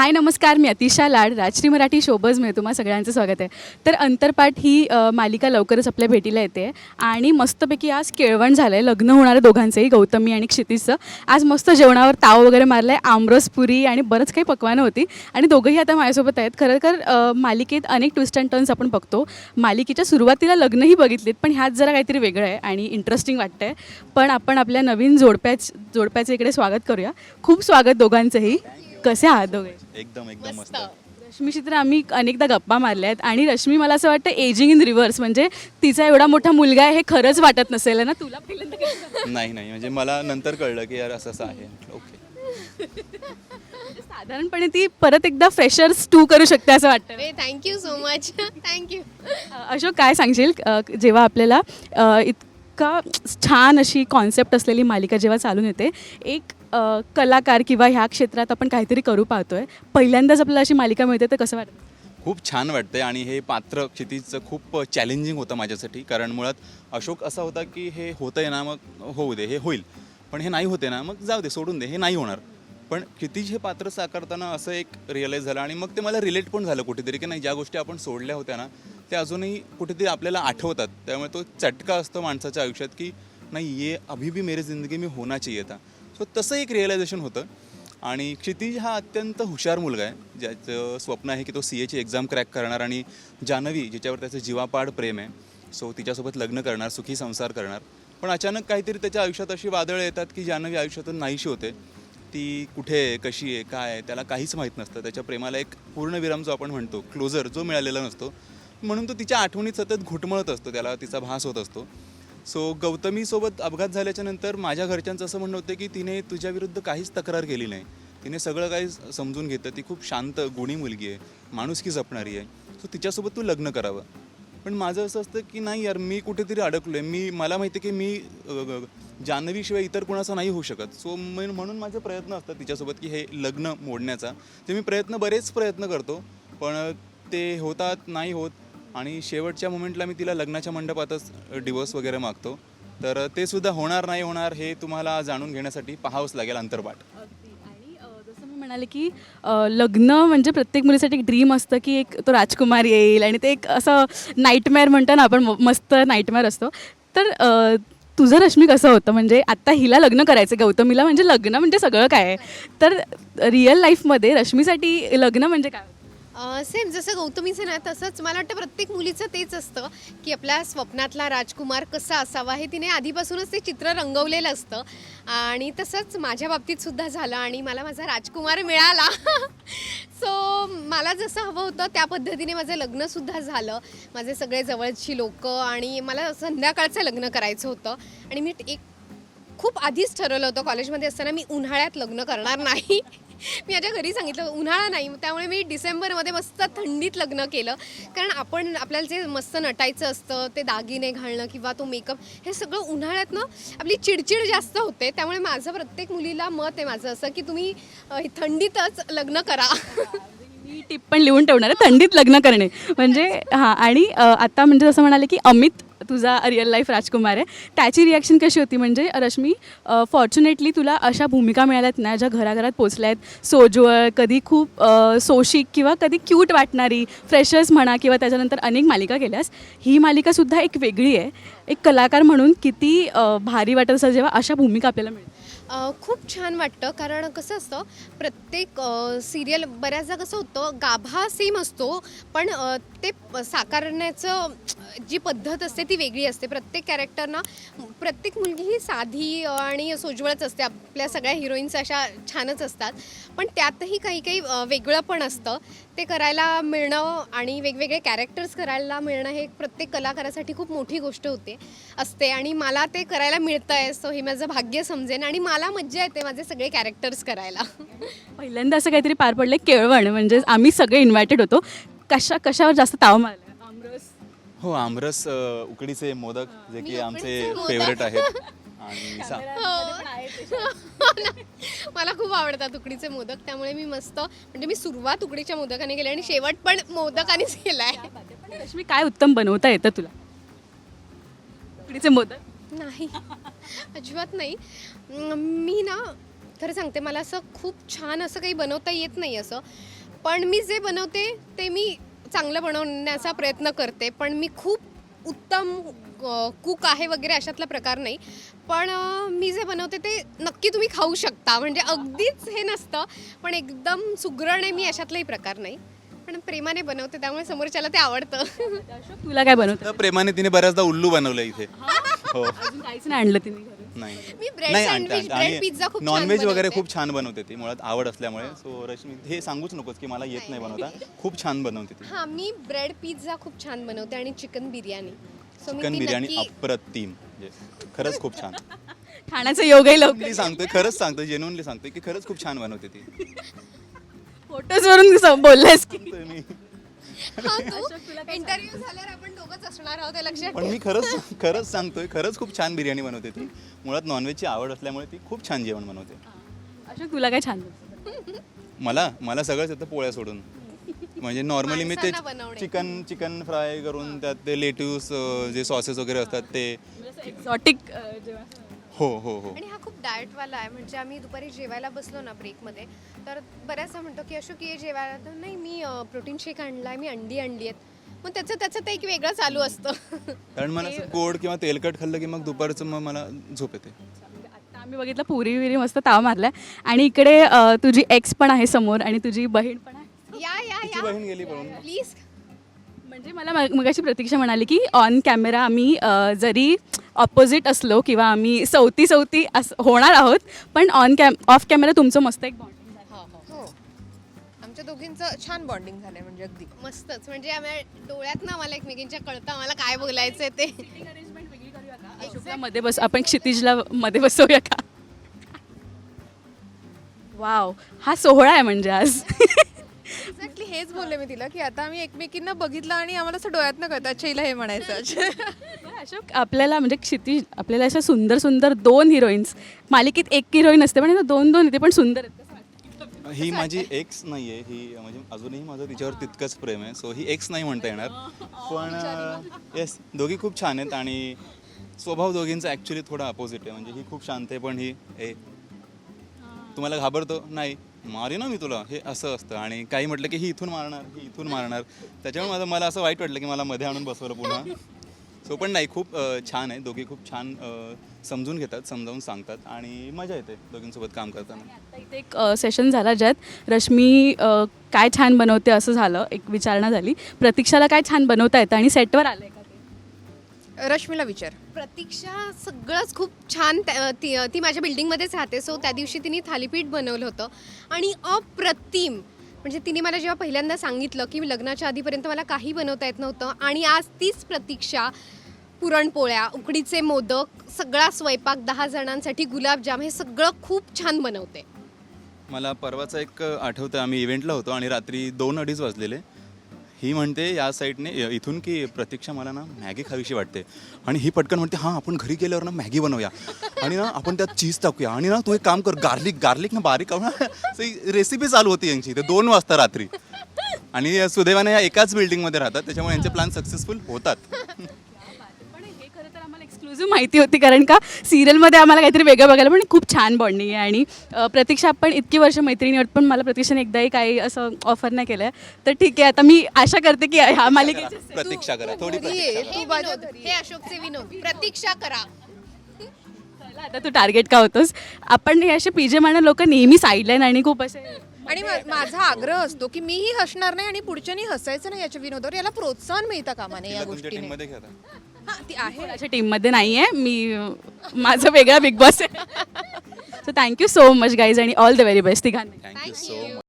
हाय नमस्कार. मी अतिशा लाड राजश्री मराठी शोबजमध्ये तुम्हा सगळ्यांचं स्वागत आहे. तर अंतरपाठ ही अ, मालिका लवकरच आपल्या भेटीला येते. आणि मस्तपैकी आज केळवण झालं आहे लग्न होणाऱ्या दोघांचंही गौतमी आणि क्षितिजचं. आज मस्त जेवणावर ताव वगैरे मारलं आहे आमरस पुरी आणि बरंच काही पकवानं होती. आणि दोघंही आता माझ्यासोबत आहेत. खरं तर अ, मालिकेत अनेक ट्विस्ट अँड टर्न्स आपण बघतो. मालिकेच्या सुरुवातीला लग्नही बघितलीत पण ह्यात जरा काहीतरी वेगळं आहे आणि इंटरेस्टिंग वाटतं आहे पण आपण आपल्या नवीन जोडप्याच जोडप्याचं इकडे स्वागत करूया. खूप स्वागत दोघांचंही. कसे आहात दोघे? एकदम एकदम मस्त. रश्मीशी तर आम्ही अनेकदा गप्पा मारल्या आहेत आणि रश्मी मला असं वाटतं एजिंग इन रिव्हर्स म्हणजे तिचा एवढा मोठा मुलगा आहे हे खरंच वाटत नसेल है ना? तुला पहिल्यांदा कसं वाटलं? नाही नाही. म्हणजे मला नंतर कळलं की यार असं असं आहे. ओके. म्हणजे साधारणपणे ती परत एकदा फ्रेशर्स टू करू शकते असं वाटतं. अरे thank you so much thank you uh, Ashok काय सांगशील? अ, जेव्हा आपल्याला अ, इतका छान अशी कॉन्सेप्ट असलेली मालिका जेव्हा चालून येते एक कलाकार किंवा ह्या क्षेत्रात आपण काहीतरी करू पाहतोय. पहिल्यांदाच आपल्याला अशी मालिका मिळते तर कसं वाटतं? खूप छान वाटते आणि हे पात्र क्षितिजचं खूप चॅलेंजिंग होतं माझ्यासाठी. कारण मुळात अशोक असा होता की हे होतंय ना मग होऊ दे हे होईल. पण हे नाही होते ना मग जाऊ दे सोडून दे हे नाही होणार. पण क्षितिज हे पात्र साकारताना असं एक रिअलाईज झालं आणि मग ते मला रिलेट पण झालं कुठेतरी की नाही ज्या गोष्टी आपण सोडल्या होत्या ना त्या अजूनही कुठेतरी आपल्याला आठवतात. त्यामुळे तो चटका असतो माणसाच्या आयुष्यात की नाही ये अभी भी मेरी जिंदगी मी होना चाहिए था. सो तसं एक रिअलायझेशन होतं. आणि क्षितिज हा अत्यंत हुशार मुलगा आहे. ज्याचं स्वप्न आहे की तो सी एची एक्झाम क्रॅक करणार आणि जानवी जिच्यावर त्याचं जीवापाड प्रेम आहे सो तिच्यासोबत लग्न करणार सुखी संसार करणार. पण अचानक काहीतरी त्याच्या आयुष्यात अशी वादळं येतात की जानवी आयुष्यातून नाहीशी होते. ती कुठे आहे कशी आहे काय आहे त्याला काहीच माहीत नसतं. त्याच्या प्रेमाला एक पूर्णविराम जो आपण म्हणतो क्लोजर जो मिळालेला नसतो. म्हणून तो तिच्या आठवणीत सतत घुटमळत असतो. त्याला तिचा भास होत असतो. सो गौतमीसोबत अपघात झाल्याच्यानंतर माझ्या घरच्यांचं असं म्हणणं होतं की तिने तुझ्या विरुद्ध काहीच तक्रार केली नाही. तिने सगळं काही समजून घेतं. ती खूप शांत गुणी मुलगी आहे. माणुसकी जपणारी आहे. सो तिच्यासोबत तू लग्न करावं. पण माझं असं असतं की नाही यार मी कुठेतरी अडकलो आहे मी मला माहिती आहे की मी जान्हवीशिवाय इतर कोणाचा नाही होऊ शकत. सो म्हणून माझे प्रयत्न असतात तिच्यासोबत की हे लग्न मोडण्याचा. ते मी प्रयत्न बरेच प्रयत्न करतो. पण ते होतात नाही होत आणि शेवटच्या मुमेंटला मी तिला लग्नाच्या मंडपातच डिवोर्स वगैरे मागतो. तर ते सुद्धा होणार नाही होणार हे तुम्हाला जाणून घेण्यासाठी पाहावंच लागेल अंतर्पाठ आणि मी म्हणाले की लग्न म्हणजे प्रत्येक मुलीसाठी एक ड्रीम असतं की एक तो राजकुमार येईल आणि ते एक असं नाईटमेअर म्हणतो ना आपण मस्त नाईटमेअर असतो. तर तुझं रश्मी कसं होतं? म्हणजे आत्ता हिला लग्न करायचं गौतमीला म्हणजे लग्न म्हणजे सगळं काय आहे? तर रिअल लाईफमध्ये रश्मीसाठी लग्न म्हणजे काय? सेम जसं गौतमीचं ना तसंच. मला वाटतं प्रत्येक मुलीचं तेच असतं की आपल्या स्वप्नातला राजकुमार कसा असावा हे तिने आधीपासूनच ते चित्र रंगवलेलं असतं. आणि तसंच माझ्या बाबतीत सुद्धा झालं आणि मला माझा राजकुमार मिळाला. सो मला जसं हवं होतं त्या पद्धतीने माझं लग्नसुद्धा झालं. माझे सगळे जवळची लोक आणि मला संध्याकाळचं लग्न करायचं होतं. आणि मी एक खूप आधीच ठरवलं होतं कॉलेजमध्ये असताना मी उन्हाळ्यात लग्न करणार नाही. मी माझ्या घरी सांगितलं उन्हाळा नाही त्यामुळे मी डिसेंबरमध्ये मस्त थंडीत लग्न केलं. कारण आपण आपल्याला जे मस्त नटायचं असतं ते दागिने घालणं किंवा तो मेकअप हे सगळं उन्हाळ्यातनं आपली चिडचिड जास्त होते. त्यामुळे माझं प्रत्येक मुलीला मत आहे माझं असं की तुम्ही थंडीतच लग्न करा. ही टिप पण लिहून ठेवणार आहे थंडीत लग्न करणे. म्हणजे हां आणि आता म्हणजे जसं म्हणाले की अमित तुझा रिअल लाईफ राजकुमार आहे. त्याची रिॲक्शन कशी होती? म्हणजे रश्मी फॉर्च्युनेटली तुला अशा भूमिका मिळाल्यात ना ज्या घराघरात पोचल्या आहेत सोज्वळ कधी खूप सोशिक किंवा कधी क्यूट वाटणारी फ्रेशर्स म्हणा किंवा त्याच्यानंतर अनेक मालिका केल्यास ही मालिकासुद्धा एक वेगळी आहे. एक कलाकार म्हणून किती भारी वाटत असं जेव्हा अशा भूमिका आपल्याला मिळते खूप छान वाटतं. कारण कसं असतं प्रत्येक सिरियल बऱ्याचदा कसं होतं गाभा सेम असतो पण ते साकारण्याचं जी पद्धत असते ती वेगळी असते. प्रत्येक कॅरेक्टरना प्रत्येक मुलगी ही साधी आणि सोज्वळच असते. आपल्या सगळ्या हिरोईन्स अशा छानच असतात. पण त्यातही काही काही वेगळं पण असतं. ते करायला मिळणं आणि वेगवेगळे कॅरेक्टर्स करायला मिळणं हे प्रत्येक कलाकारासाठी खूप मोठी गोष्ट होते असते. आणि मला ते करायला मिळतं आहे सो हे माझं भाग्य समजेन आणि मला मज्जा येते माझे सगळे कॅरेक्टर्स करायला. पहिल्यांदा असं काहीतरी पार पडलं केळवण. म्हणजे आम्ही सगळे इन्व्हायटेड होतो. कशा कशावर जास्त ताव मारला? आमरस? हो आमरस उकडीचे मोदक जे की आमचे. फेवरेट आहेत. आणि सा- मला खूप आवडतात उकडीचे मोदक त्यामुळे मी मस्त म्हणजे मी सुरुवात उकडीच्या मोदकाने केली आणि शेवट पण मोदकानेच केलाय. पण रश्मी काय उत्तम बनवता येतं तुला? उकडीचे मोदक? नाही. अजिबात नाही. अं, मी ना खरं सांगते मला असं खूप छान असं काही बनवता येत नाही असं. पण मी जे बनवते ते मी चांगलं बनवण्याचा प्रयत्न करते. पण मी खूप उत्तम कुक आहे वगैरे अशातला प्रकार नाही. पण मी जे बनवते ते नक्की तुम्ही खाऊ शकता. म्हणजे अगदीच हे नसतं पण एकदम सुगरण आहे मी अशातलाही प्रकार नाही. पण प्रेमाने बनवते त्यामुळे समोरच्याला ते आवडतं. अशोक तुला काय बनवतं? तर प्रेमाने तिने बऱ्याचदा उल्लू बनवलं इथे. हो? अजून काहीच नाही आणलं तिने घरी. नाही. मी ब्रेड नाही सँडविच आणते, ब्रेड आणते. पिझ्झा खूप छान नॉनव्हेज वगैरे बनवते. खूप छान बनवते ती. मुळात आवड असल्यामुळे. सो रश्मी हे सांगूच नकोस की मला येत नाही बनवता. खूप छान बनवते ती. हा मी ब्रेड पिझ्झा खूप छान बनवते आणि चिकन बिर्याणी मी चिकन ती बिर्याणी नक्की- अप्रतिम. म्हणजे खरंच खूप छान. खाण्याचं योगही लवकर. मी सांगतोय खरंच सांगतोय जेन्युनली सांगतोय की खरंच खूप छान बनवते ती. फोटोजवरून स- बोललायस की. सांगतोय मी. हा, तू इंटरव्ह्यू झाल्यावर आपण दोघंच असणार आहोत हे लक्षात पण मी खरंच खरंच सांगतोय खरंच खूप छान बिर्याणी बनवते ती. मुळात नॉनव्हेजची आवड असल्यामुळे ती खूप छान जेवण बनवते. अशोक तुला काय छान? मला? मला सगळंच येतं पोळ्या सोडून. म्हणजे नॉर्मली मी ते माणसांना बनवणे. चिकन चिकन फ्राय करून त्यात ते लेट्यूस जे सॉसेस वगैरे असतात ते एक्झॉटिक हो हो हो. आणि हा खूप डाएटवाला आहे. म्हणजे आम्ही दुपारी जेवायला बसलो ना ब्रेकमध्ये तर बऱ्याचदा म्हणतो की अशोक ये जेवायला. तर नाही मी प्रोटीन शेक आणलाय मी अंडी आणली आहेत. मग त्याचं त्याचं ते एक वेगळं चालू असतं. कारण मला असं गोड किंवा तेलकट खाल्लं की मग दुपारचं मग मला झोप येते. आता आम्ही बघितलं पुरी विरी मस्त ताव मारलाय. आणि इकडे अ, तुझी एक्स पण आहे समोर आणि तुझी बहीण पण आहे. या या तिची या. बहीण गेली पळून प्लीज म्हणजे मला मग मगाशी प्रतीक्षा म्हणाली की ऑन कॅमेरा आम्ही जरी ऑपोजिट असलो किंवा आम्ही सवती सवती अस होणार आहोत पण ऑन कॅम ऑफ कॅमेरा तुमचं मस्त एक बॉन्डिंग हो आमच्या दोघींचं छान बॉन्डिंग झालंय म्हणजे अगदी. मस्तच. म्हणजे आम्ही डोळ्यात ना आम्हाला एकमेकींच्या कळतं आम्हाला काय बोलायचं ते. अशोकला मध्ये बस आपण क्षितिजला मध्ये बसवूया का? वाव हा सोहळा आहे म्हणजे आज. एक्झॅक्टली हेच बोलले मी तिला की आता आम्ही एकमेकींना बघितलं आणि आम्हाला असं डोळ्यात न कळतं अच्छा हिला हे म्हणायचं अशोक आपल्याला म्हणजे क्षितिज आपल्याला अशा सुंदर सुंदर दोन हिरोईन्स मालिकेत एक हिरोईन असते पण दोन दोन येते पण सुंदर? ही माझी एक्स नाही आहे ही म्हणजे अजूनही माझं तिच्यावर तितकंच प्रेम आहे सो ही एक्स नाही म्हणता येणार. पण येस दोघी खूप छान आहेत आणि स्वभाव दोघींचा ॲक्च्युली थोडा अपोजिट आहे म्हणजे ही खूप शांत आहे पण ही ए तुम्हाला घाबरतो? नाही. मारे ना मी तुला. हे असं असतं. आणि काही म्हटलं की ही इथून मारणार ही इथून मारणार. त्याच्यामुळे माझं मला असं वाईट वाटलं की मला मध्ये आणून बसवलं पुन्हा. सो पण नाही खूप छान आहे. दोघे खूप छान समजून घेतात समजावून सांगतात आणि मजा येते दोघींसोबत काम करताना. आता इथे एक सेशन झाला ज्यात रश्मी अ, काय छान बनवते असं झालं. एक विचारणा झाली. प्रतीक्षाला काय छान बनवता येतं आणि सेटवर आलं का? रश्मीला विचार. प्रतीक्षा सगळंच खूप छान त्या- ती ती माझ्या बिल्डिंगमध्येच राहते. सो त्या दिवशी तिने थालीपीठ बनवलं होतं. आणि अप्रतिम म्हणजे तिने मला जेव्हा पहिल्यांदा सांगितलं की लग्नाच्या आधीपर्यंत मला काही बनवता येत नव्हतं आणि आज तीच प्रतीक्षा पुरणपोळ्या उकडीचे मोदक सगळा स्वयंपाक दहा जणांसाठी गुलाबजाम हे सगळं खूप छान बनवते. मला परवाचा एक आठवतं आम्ही इव्हेंटला होतो आणि रात्री दोन अडीच वाजलेले. ही म्हणते या साईडने इथून की प्रतीक्षा मला ना मॅगी खावीशी वाटते. आणि ही पटकन म्हणते हां आपण घरी गेल्यावर ना मॅगी बनवूया. आणि ना आपण त्यात चीज टाकूया. आणि ना तू एक काम कर गार्लिक गार्लिक ना बारीक ना रेसिपी चालू होती यांची. ते दोन वाजता रात्री. आणि सुदैवाने या एकाच बिल्डिंगमध्ये राहतात त्याच्यामुळे यांचे प्लॅन सक्सेसफुल होतात पण हे खरं तर आम्हाला एक्सक्लुझिव्ह माहिती होती कारण का सिरियलमध्ये आम्हाला काहीतरी वेगळं बघायला पण खूप छान बॉन्डिंग आहे आणि प्रतीक्षा आपण इतकी वर्ष मैत्रिणी आहोत पण मला प्रतीक्षाने एकदाही काही असं ऑफर नाही केलं. तर ठीक आहे आता मी आशा करते की ह्या मालिकेचे प्रतीक्षा करा. थोडी हे अशोकचे विनोद. प्रतीक्षा करा. चला, आता तू टार्गेट का होतोस? आपण हे असे पीजे म्हणा लोक नेहमी साईडलाईन आणि खूप असे आणि माझा आग्रह असतो की मीही हसणार नाही आणि पुढच्यानी हसायचं नाही याच्या विनोदावर. याला प्रोत्साहन मिळतं कामा नये या गोष्टीने. घेता हा ती आहे. कोणाच्या टीममध्ये नाही आहे मी माझं वेगळा बिग बॉस आहे. So thank you so much guys आणि ऑल द व्हेरी बेस्ट तिघांना. Thank you so much